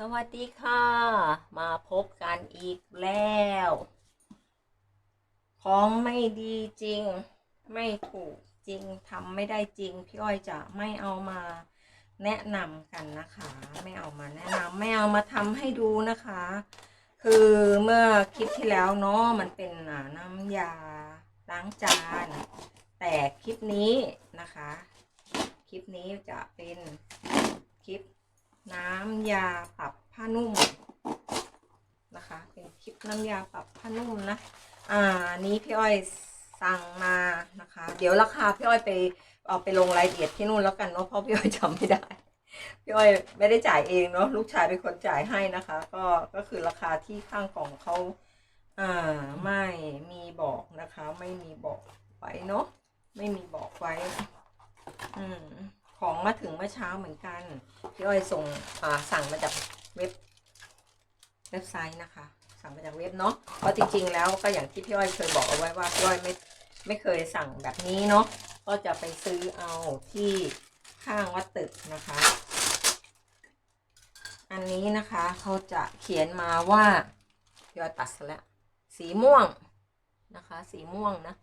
สวัสดีค่ะ มาพบกันอีกแล้ว ของไม่ดีจริง ไม่ถูกจริงทำไม่ได้จริง พี่อ้อยจะไม่เอามาแนะนำกันนะคะ ไม่เอามาแนะนำไม่เอามาทำให้ดูนะคะ คือเมื่อคลิปที่แล้วเนาะมันเป็นน้ำยาล้างจาน แต่คลิปนี้นะคะ คลิปนี้จะเป็น น้ำยาปรับผ้านุ่มนะคะ เป็นคลิปน้ำยาปรับผ้านุ่มนะ อ่านี้พี่อ้อยสั่งมานะคะ เดี๋ยวราคาพี่อ้อยไปเอาไปลงรายละเอียดที่นู่นแล้วกันเนาะเพราะพี่อ้อยจำไม่ได้พี่อ้อยไม่ได้จ่ายเองเนาะลูกชายเป็นคนจ่ายให้นะคะ ก็ก็คือราคาที่ข้างกล่องเขาอ่าไม่มีบอกนะคะ ไม่มีบอกไว้เนาะไม่มีบอกไว้ อืมของมาถึงเมื่อเช้าเหมือนกัน พี่อ้อยส่งสั่งมาจากเว็บเว็บไซต์นะคะ สั่งมาจากเว็บเนาะเพราะจริง ๆ แล้วก็อย่างที่พี่อ้อยเคยบอกเอาไว้ว่าพี่อ้อยไม่ไม่เคยสั่งแบบนี้เนาะก็จะไปซื้อเอาที่ข้างวัดตึกนะคะ อันนี้นะคะเขาจะเขียนมาว่าพี่อ้อยตัดซะแล้วสีม่วงนะคะ สีม่วงนะ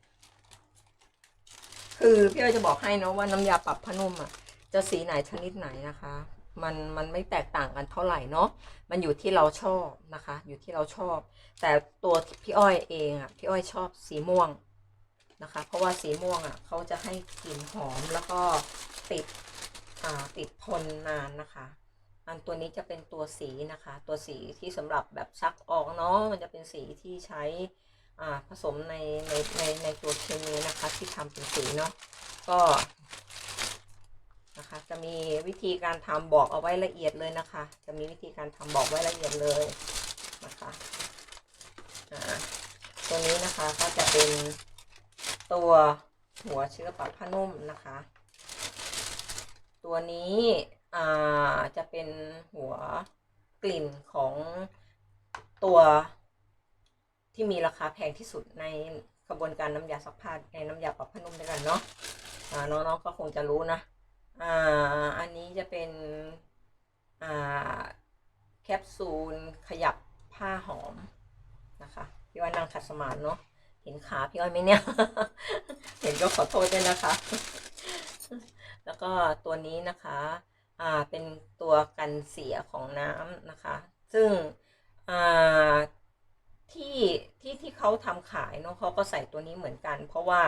คือพี่อ้อยจะบอกให้เนาะว่าน้ำยาปรับผ้านุ่มอะจะสีไหนชนิดไหนนะคะ มันมันไม่แตกต่างกันเท่าไหร่เนาะมันอยู่ที่เราชอบนะคะ อยู่ที่เราชอบ แต่ตัวพี่อ้อยเองอะพี่อ้อยชอบสีม่วงนะคะ เพราะว่าสีม่วงอะเขาจะให้กลิ่นหอมแล้วก็ติดอ่าติดทนนานนะคะอันตัวนี้จะเป็นตัวสีนะคะ ตัวสีที่สำหรับแบบซักออกเนาะมันจะเป็นสีที่ใช้อ่าผสมในในในในตัวเคมีนะคะ ที่ทำเป็นสีเนาะก็ นะคะ จะมีวิธีการทำบอกเอาไว้ละเอียดเลยนะคะ จะมีวิธีการทำบอกไว้ละเอียดเลยนะคะตัวนี้นะคะก็จะเป็นตัวหัวเชื้อปรับผ้านุ่มนะคะ ตัวนี้จะเป็นหัวกลิ่นของตัวที่มีราคาแพงที่สุดในกระบวนการน้ำยาซักผ้าในน้ำยาปรับผ้านุ่มด้วยกันเนาะอ่าน้องๆก็คงจะรู้นะ อ่าอันนี้จะเป็นอ่าแคปซูลขยับผ้าหอมนะคะพี่อ้อยนั่งขัดสมาธิเนาะเห็นขาพี่อ้อยไหมเนี่ย เห็นก็ขอโทษด้วยนะคะ แล้วก็ตัวนี้นะคะ อ่า เป็นตัวกันเสียของน้ำนะคะ ซึ่ง อ่า ที่ ที่ที่เขาทำขายเนาะเขาก็ใส่ตัวนี้เหมือนกัน เพราะว่า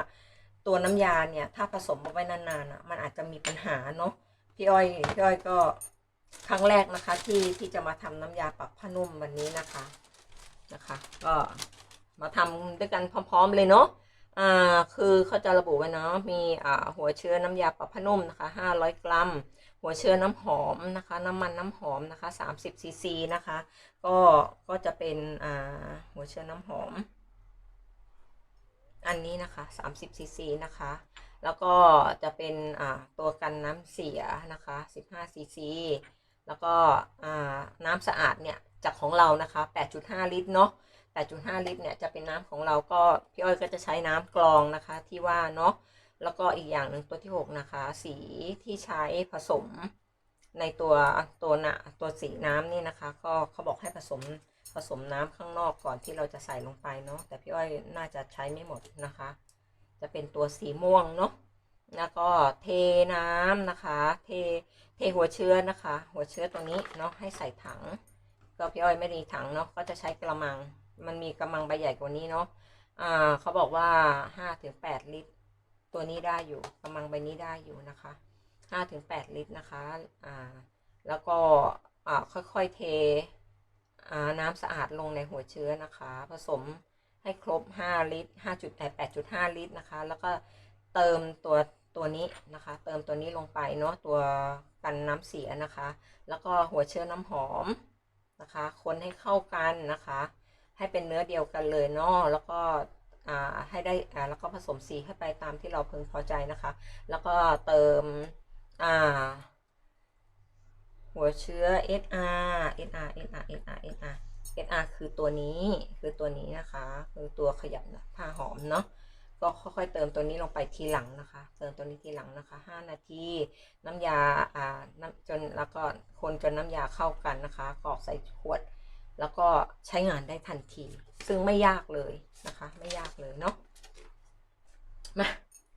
ตัวน้ำยาเนี่ย ถ้าผสมเอาไว้นานๆอะ มันอาจจะมีปัญหาเนาะพี่อ้อยพี่อ้อยก็ครั้งแรกนะคะ ที่ที่จะมาทำน้ำยาปรับผ้านุ่มวันนี้นะคะนะคะ ก็มาทำด้วยกันพร้อม ๆ เลยเนาะอ่าคือเขาจะระบุไว้เนาะมีอ่าหัวเชื้อน้ำยาปรับผ้านุ่มนะคะ500 กรัม หัวเชื้อน้ำหอมนะคะ น้ำมันน้ำหอมนะคะ30ซีซีนะคะ ก็ก็จะเป็นอ่าหัวเชื้อน้ำหอม อันนี้นะคะ 30ซีซีนะคะ แล้วก็จะเป็นตัวกันน้ำเสียนะคะ15ซีซีแล้วก็น้ำสะอาดเนี่ยจากของเรานะคะ 8.5 ลิตรเนาะ 8.5 ลิตรเนี่ยจะเป็นน้ำของเราก็พี่อ้อยก็จะใช้น้ำกรองนะคะที่ว่าเนาะ แล้วก็อีกอย่างหนึ่งตัวที่ 6 นะคะ สีที่ใช้ผสมในตัวตัวหนะตัวสีน้ำนี่นะคะ ก็เขาบอกให้ผสม ผสมน้ำข้างนอกก่อนที่เราจะใส่ลงไปเนาะแต่พี่อ้อยน่าจะใช้ไม่หมดนะคะ จะเป็นตัวสีม่วงเนาะแล้วก็เทน้ำนะคะ เทเทหัวเชื้อนะคะ หัวเชื้อตัวนี้เนาะให้ใส่ถัง ก็พี่อ้อยไม่มีถังเนาะก็จะใช้กระมัง มันมีกระมังใบใหญ่กว่านี้เนาะอ่าเขาบอกว่าห้าถึงแปดลิตร ตัวนี้ได้อยู่กำลังใบนี้ได้อยู่นะคะห้าถึงแปดลิตรนะคะอ่าแล้วก็อ่าค่อยๆเท น้ำสะอาดลงในหัวเชื้อนะคะ ผสมให้ครบห้าลิตรห้าจุดแปดจุดห้าลิตรนะคะ แล้วก็เติมตัวตัวนี้นะคะ เติมตัวนี้ลงไปเนาะตัวกันน้ำเสียนะคะ แล้วก็หัวเชื้อน้ำหอมนะคะ คนให้เข้ากันนะคะ ให้เป็นเนื้อเดียวกันเลยเนาะแล้วก็ให้ได้แล้วก็ผสมสีเข้าไปตามที่เราพึงพอใจนะคะ แล้วก็เติมอ่า หัวเชื้อ SR SR SR SR SR SR คือตัวนี้คือตัวนี้นะคะ คือตัวขยับผ้าหอมเนาะก็ค่อยๆเติมตัวนี้ลงไปทีหลังนะคะ เติมตัวนี้ทีหลังนะคะ 5 นาที น้ำยาอ่าน้ำจนแล้วก็คนจนน้ำยาเข้ากันนะคะกรอกใส่ขวด แล้วก็ใช้งานได้ทันที ซึ่งไม่ยากเลยนะคะ ไม่ยากเลยเนาะมา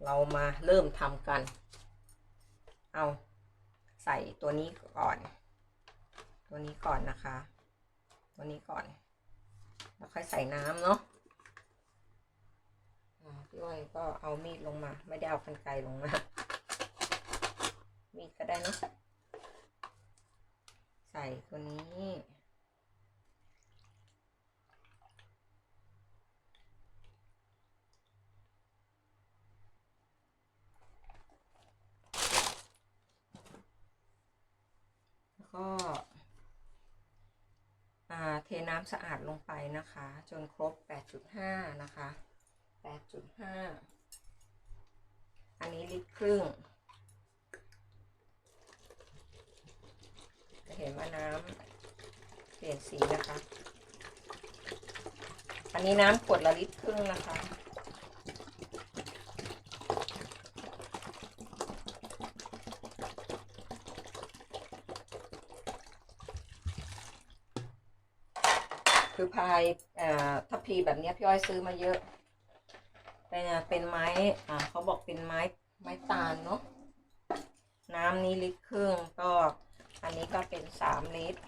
เรามาเริ่มทำกัน เอา ใส่ตัวนี้ก่อน ตัวนี้ก่อนนะคะ ตัวนี้ก่อน แล้วค่อยใส่น้ำเนาะพี่อ้อยก็เอามีดลงมา ไม่ได้เอากันไกลลงมา มีดก็ได้เนาะ ใส่ตัวนี้ แล้วก็อ่าเทน้ำสะอาดลงไปนะคะ จนครบ 8.5 นะคะ 8.5 อันนี้ลิตรครึ่ง จะเห็นว่าน้ำเปลี่ยนสีนะคะ อันนี้น้ำขวดละลิตรครึ่งนะคะายเอ่อทัพพีแบบนี้พี่อ้อยซื้อมาเยอะ เป็นเป็นไม้อ่าเขาบอกเป็นไม้ไม้ตาลเนาะน้ำนี้ลิตรครึ่งก็ อันนี้ก็เป็นสามลิตร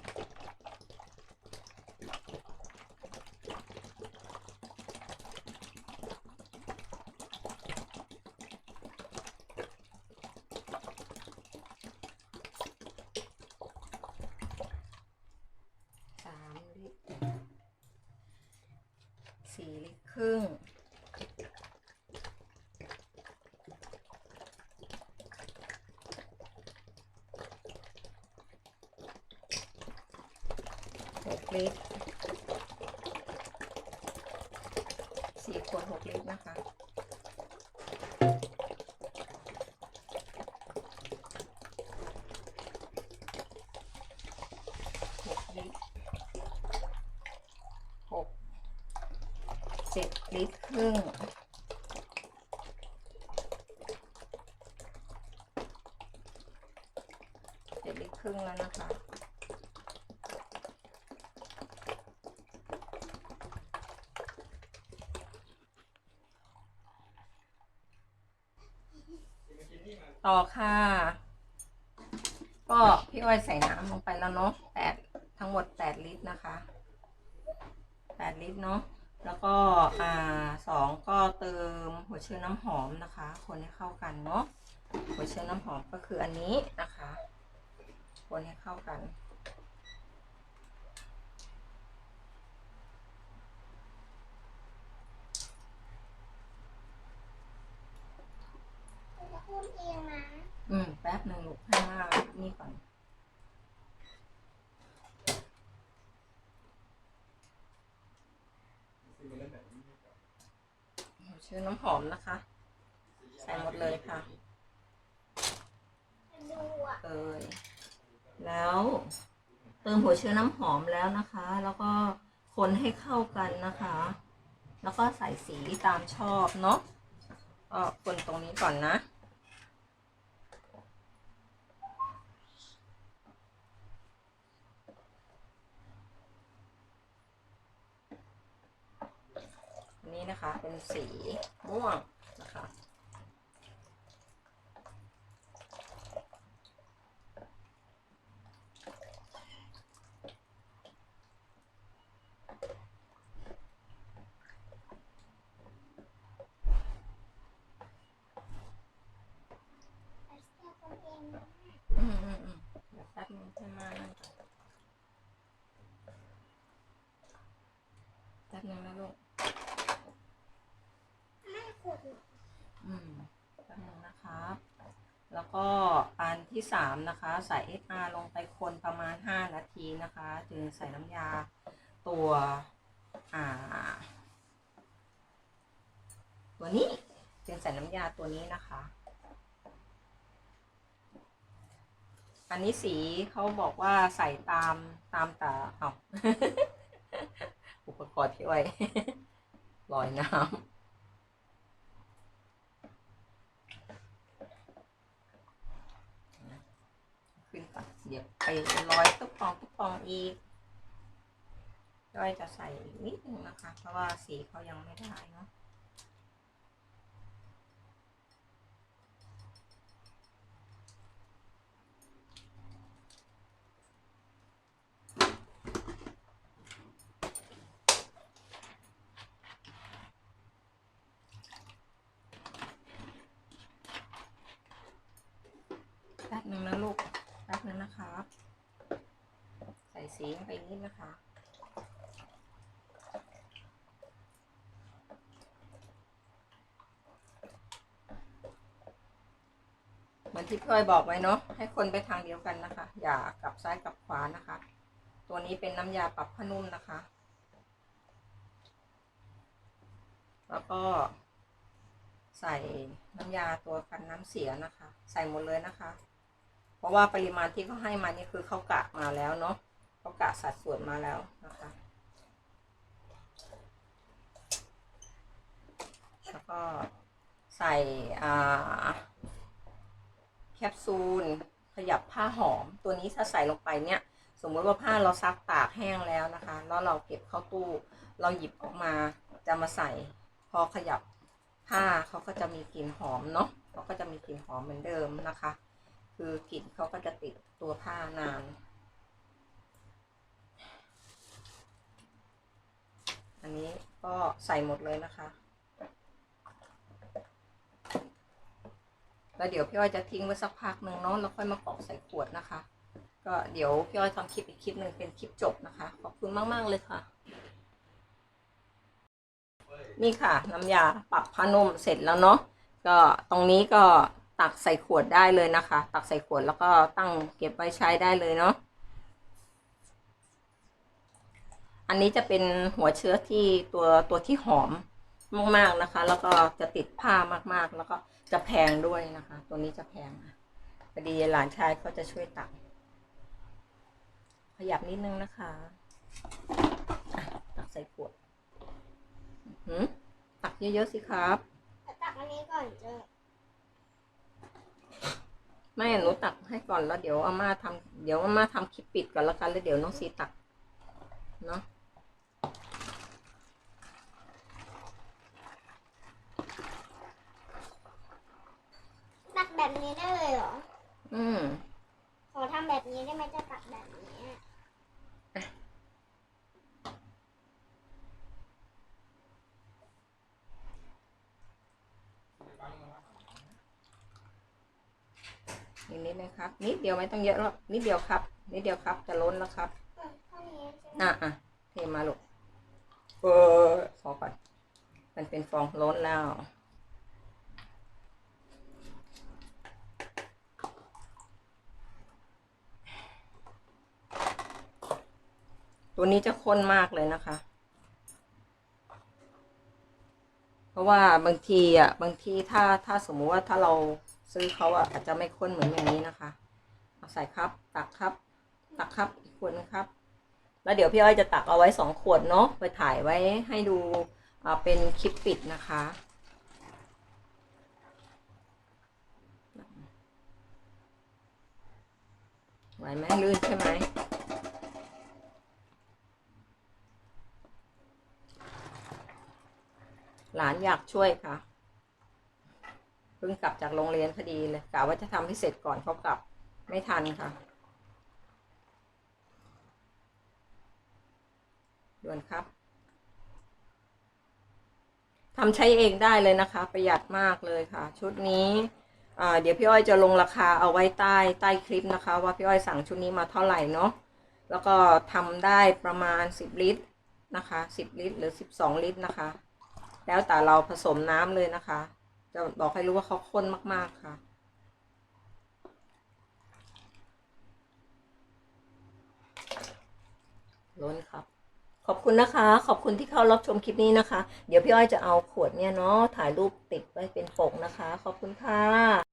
สามลิตรสี่ลิตรครึ่ง หก ลิตรสี่ขวดหกลิตรนะคะหกลิตรหกเจ็ดลิตรครึ่งเจ็ดลิตรครึ่งแล้วนะคะ ต่อค่ะ ก็พี่อ้อยใส่น้ำลงไปแล้วเนาะแปดทั้งหมดแปดลิตรนะคะแปดลิตรเนาะแล้วก็อ่าสองก็เติมหัวเชื้อน้ำหอมนะคะ คนให้เข้ากันเนาะหัวเชื้อน้ำหอมก็คืออันนี้นะคะ คนให้เข้ากัน อืม แป๊บหนึ่งลูกให้ว่านี่ก่อนหัวเชื้อน้ำหอมนะคะ ใส่หมดเลยค่ะดูอะ เอย แล้วเติมหัวเชื้อน้ำหอมแล้วนะคะ แล้วก็คนให้เข้ากันนะคะ แล้วก็ใส่สีตามชอบเนาะก็คนตรงนี้ก่อนนะ อั นี้นะคะ เป็นสีม่วงนะคะอืมอืมอืมเดี๋ยวแป๊บนึงให้มานั่งก่อนแป๊บนึงนะลูก ไม่ขุด อืมแป๊บนึงนะครับ แล้วก็อัน ที่สามนะคะ ใส่ SR ลงไปคนประมาณห้านาทีนะคะจึงใส่น้ำยาตัวอ่าตัวนี้จึงใส่น้ำยาตัวนี้นะคะ อันนี้สีเขาบอกว่าใส่ตามตามตาเอาอุปกรณ์ที่ไว้ลอยน้ำ เดี๋ยวไปร้อยตุ๊กปองตุ๊กปองอีกย้อยจะใส่อีกนิดนึงนะคะ เพราะว่าสีเขายังไม่ได้เนาะ แป๊บนึงนะลูก แป๊บนึงนะครับ ใส่สีลงไปนิดนะคะ เหมือนที่พี่อ้อยบอกไว้เนาะให้คนไปทางเดียวกันนะคะ อย่ากลับซ้ายกลับขวานะคะ ตัวนี้เป็นน้ำยาปรับผ้านุ่มนะคะ แล้วก็ใส่น้ำยาตัวกันน้ำเสียนะคะ ใส่หมดเลยนะคะ เพราะว่าปริมาณที่เขาให้มานี่คือเขากะมาแล้วเนาะ เขากะสัดส่วนมาแล้วนะคะ แล้วก็ใส่อาแคปซูล ขยับผ้าหอม ตัวนี้ถ้าใส่ลงไปเนี่ย สมมติว่าผ้าเราซักตากแห้งแล้วนะคะ แล้วเราเก็บเข้าตู้ เราหยิบออกมาจะมาใส่ พอขยับผ้าเขาก็จะมีกลิ่นหอมเนาะเขาก็จะมีกลิ่นหอมเหมือนเดิมนะคะ คือกลิ่นเขาก็จะติดตัวผ้านาน อันนี้ก็ใส่หมดเลยนะคะ แล้วเดี๋ยวพี่อ้อยจะทิ้งไว้สักพักหนึ่งเนาะแล้วค่อยมากรอกใส่ขวดนะคะ ก็เดี๋ยวพี่อ้อยทำคลิปอีกคลิปหนึ่งเป็นคลิปจบนะคะ ขอบคุณมาก ๆ เลยค่ะ นี่ค่ะ น้ำยาปรับผ้านุ่มเสร็จแล้วเนาะก็ตรงนี้ก็ตักใส่ขวดได้เลยนะคะ ตักใส่ขวดแล้วก็ตั้งเก็บไว้ใช้ได้เลยเนาะ อันนี้จะเป็นหัวเชื้อที่ตัวตัวที่หอมมากๆนะคะ แล้วก็จะติดผ้ามากๆ แล้วก็จะแพงด้วยนะคะ ตัวนี้จะแพงนะพอดีหลานชายเขาจะช่วยตัก ขยับนิดนึงนะคะอะตักใส่ขวดอื้อหือตักเยอะๆสิครับตักอันนี้ก่อนเจอไม่หนูตักให้ก่อนแล้วเดี๋ยวอาม่าทำเดี๋ยวอาม่าทำคลิปปิดก่อนแล้วกันแล้วเดี๋ยวน้องซีตัก เนาะ ตัก แบบนี้ได้เลยเหรอ อืม ขอทำแบบนี้ได้ไหมจะตักแบบนี้ นิดนิดนะครับ นิดเดียวไม่ต้องเยอะหรอกนิดเดียวครับ นิดเดียวครับ จะล้นแล้วครับ เออเท่านี้ใช่ไหมอะอะเทมาลูกเออพอก่อน มันเป็นฟองล้นแล้ว ตัวนี้จะข้นมากเลยนะคะ เพราะว่าบางทีอะบางทีถ้าถ้าสมมุติว่าถ้าเราซื้อเขาอะอาจจะไม่ข้นเหมือนอย่างนี้นะคะเอาใส่ครับ ตักครับ ตักครับอีกขวดนึงครับ แล้วเดี๋ยวพี่อ้อยจะตักเอาไว้สองขวดเนาะไปถ่ายไว้ให้ดูอ่าเป็นคลิปปิดนะคะไหวไหมลื่นใช่ไหม หลานอยากช่วยค่ะ เพิ่งกลับจากโรงเรียนพอดีเลยกะว่าจะทำให้เสร็จก่อนเขากลับไม่ทันค่ะด่วนครับทำใช้เองได้เลยนะคะ ประหยัดมากเลยค่ะ ชุดนี้เดี๋ยวพี่อ้อยจะลงราคาเอาไว้ใต้ใต้คลิปนะคะ ว่าพี่อ้อยสั่งชุดนี้มาเท่าไหร่เนาะแล้วก็ทำได้ประมาณ 10 ลิตรนะคะ 10 ลิตร หรือ 12 ลิตรนะคะ แล้วแต่เราผสมน้ำเลยนะคะ จะบอกให้รู้ว่าเขาข้นมากๆค่ะ ล้นครับ ขอบคุณนะคะ ขอบคุณที่เข้ารับชมคลิปนี้นะคะ เดี๋ยวพี่อ้อยจะเอาขวดเนี่ยเนาะถ่ายรูปติดไว้เป็นปกนะคะ ขอบคุณค่ะ